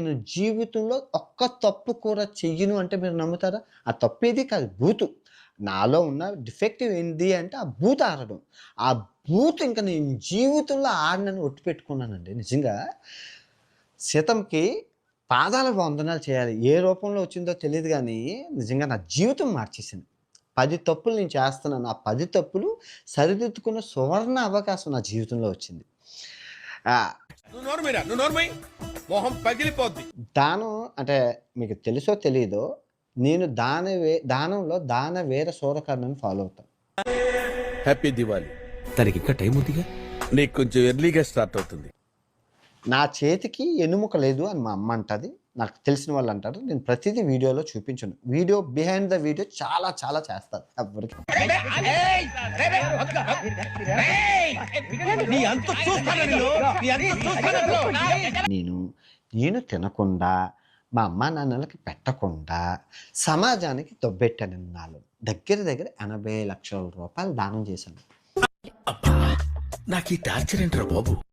నేను జీవితంలో ఒక్క తప్పు కూడా చెయ్యను అంటే మీరు నమ్ముతారా? ఆ తప్పు ఏది కాదు బూతు. నాలో ఉన్న డిఫెక్టివ్ ఏంటి అంటే ఆ బూత్ ఆడడం ఆ బూత్ ఇంకా నేను జీవితంలో ఆడినని ఒట్టు పెట్టుకున్నానండి. నిజంగా సీతంకి పాదాల వందనాలు చేయాలి. ఏ రూపంలో వచ్చిందో తెలియదు కానీ నిజంగా నా జీవితం మార్చేసింది. పది తప్పులు నేను చేస్తున్నాను. ఆ పది తప్పులు సరిదిద్దుకున్న సువర్ణ అవకాశం నా జీవితంలో వచ్చింది. మొహం పగిలిపోద్ది. దానం అంటే మీకు తెలుసో తెలియదో నేను దాన వే దానంలో దాన వేర సూరకర్ణని ఫాలో అవుతాను హ్యాపీ దివాలి తనకి ఇంకా టైం ఉందిగా? నీకు కొంచెం ఎర్లీగా స్టార్ట్ అవుతుంది. నా చేతికి ఎన్నుముక లేదు అని మా అమ్మ అంటది. నాకు తెలిసిన వాళ్ళు అంటారు నేను ప్రతిదీ వీడియోలో చూపించను. వీడియో బిహైండ్ ద వీడియో చాలా చాలా చేస్తారు ఎవరికి. నేను నేను తినకుండా మా అమ్మ నాన్నలకి పెట్టకుండా సమాజానికి దొబ్బెట్టాను నాలో దగ్గర దగ్గర ఎనభై లక్షల రూపాయలు దానం చేశాను. నాకు ఈ టార్చర్ ఏంట్రా బాబు?